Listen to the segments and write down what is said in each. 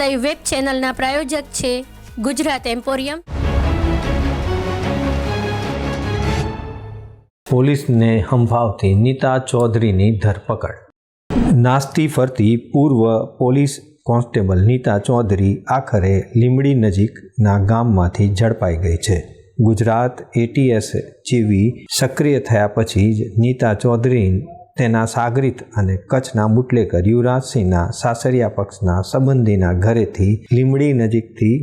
Live web ચેનલના પ્રાયોજક છે Gujarat emporium પોલીસને હંફાવતી નીતા ચૌધરીની ધરપકડ. નાસ્તી ફરતી પૂર્વ પોલીસ કોન્સ્ટેબલ નીતા ચૌધરી આખરે લીમડી નજીકના ગામમાંથી ઝડપાઈ ગઈ છે. ગુજરાત એટીએસ જેવી સક્રિય થયા પછી જ નીતા ચૌધરી તેના સાગરીત અને કચ્છના બુટલેકર યુવરાજસિંહના સાસરિયા પક્ષના સંબંધીના ઘરેથી લીમડી નજીકથી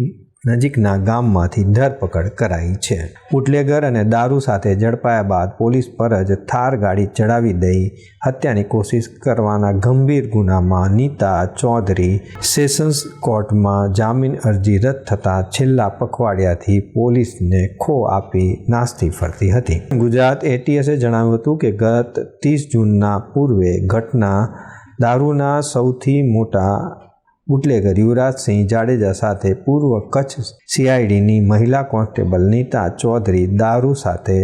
નજીકના ગામમાંથી ધરપકડ કરાઈ છે. બુટલેગર અને દારૂ સાથે ઝડપાયા બાદ પોલીસ પર જ થાર ગાડી ચડાવી દઈ હત્યાની કોશિશ કરવાના ગંભીર ગુનામાં નીતા ચૌધરી સેશન્સ કોર્ટમાં જામીન અરજી રદ થતાં છેલ્લા પખવાડિયાથી પોલીસને ખો આપી નાસ્તી ફરતી હતી. ગુજરાત એટીએસે જણાવ્યું હતું કે ગત ત્રીસ જૂનના પૂર્વે ઘટના દારૂના સૌથી મોટા બુટલેગર યુવરાજસિંહ જાડેજા સાથે પૂર્વ કચ્છ સીઆઈડીની મહિલા કોન્સ્ટેબલ નીતા ચૌધરી દારૂ સાથે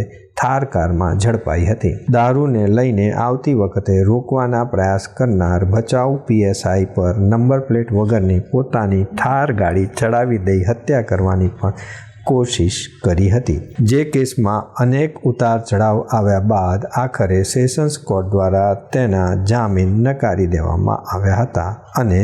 થાર કારમાં ઝડપાઈ હતી. દારૂને લઈને આવતી વખતે રોકવાના પ્રયાસ કરનાર ભચાઉ પીએસઆઈ પર નંબર પ્લેટ વગરની પોતાની થાર ગાડી ચડાવી દઈ હત્યા કરવાની પણ કોશિશ કરી હતી. જે કેસમાં અનેક ઉતાર ચઢાવ આવ્યા બાદ આખરે સેશન્સ કોર્ટ દ્વારા તેના જામીન નકારી દેવામાં આવ્યા હતા અને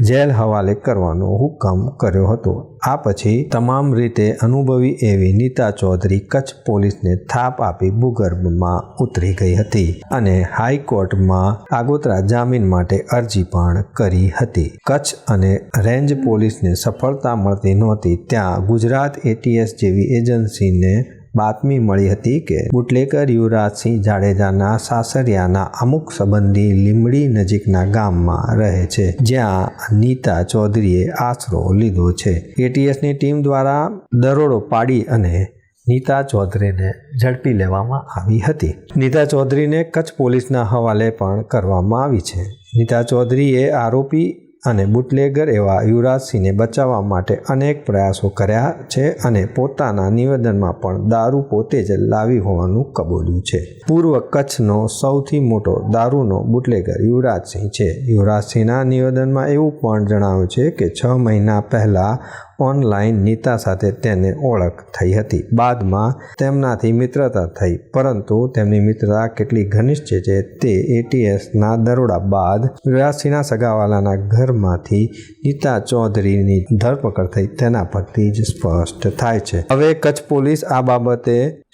જેલ હવાલે કરવાનો હુકમ કર્યો હતો. આ પછી તમામ રીતે અનુભવી એવી નીતા ચૌધરી કચ્છ પોલીસને થાપ આપી ભૂગર્ભમાં ઉતરી ગઈ હતી અને હાઈકોર્ટમાં આગોતરા જામીન માટે અરજી પણ કરી હતી. કચ્છ અને રેન્જ પોલીસને સફળતા મળતી નહોતી. ત્યાં ગુજરાત એટીએસ જેવી એજન્સીને બાતમી મળી હતી કે બુટલેકર યુવરાજસિંહ જાડેજાના સાસરિયાના અમુક સંબંધી લીમડી નજીકના ગામમાં રહે છે, જ્યાં નીતા ચૌધરીએ આશરો લીધો છે. એટીએસની ટીમ દ્વારા દરોડો પાડી અને નીતા ચૌધરીને ઝડપી લેવામાં આવી હતી. નીતા ચૌધરીને કચ્છ પોલીસના હવાલે પણ કરવામાં આવી છે. નીતા ચૌધરીએ આરોપી અને બુટલેગર એવા યુવરાજસિંહને બચાવવા માટે અનેક પ્રયાસો કર્યા છે અને પોતાના નિવેદનમાં પણ દારૂ પોતે જ લાવી હોવાનું કબૂલ્યું છે. પૂર્વ કચ્છનો સૌથી મોટો દારૂનો બુટલેગર યુવરાજસિંહ છે. યુવરાજસિંહના નિવેદનમાં એવું પણ જણાવ્યું છે કે છ મહિના પહેલાં ઓનલાઈન નીતા સાથે તેને ઓળખ થઈ હતી. બાદમાં તેમનાથી મિત્રતા થઈ, પરંતુ તેમની મિત્રતા કેટલી ઘનિષ્ઠ છે તે એટીએસના દરોડા બાદ વ્યાસીના સગાવાલાના ઘરમાંથી નીતા ચૌધરીની ધરપકડ થઈ, તેના પરથી જ સ્પષ્ટ થાય છે. હવે કચ્છ પોલીસ આ બાબતે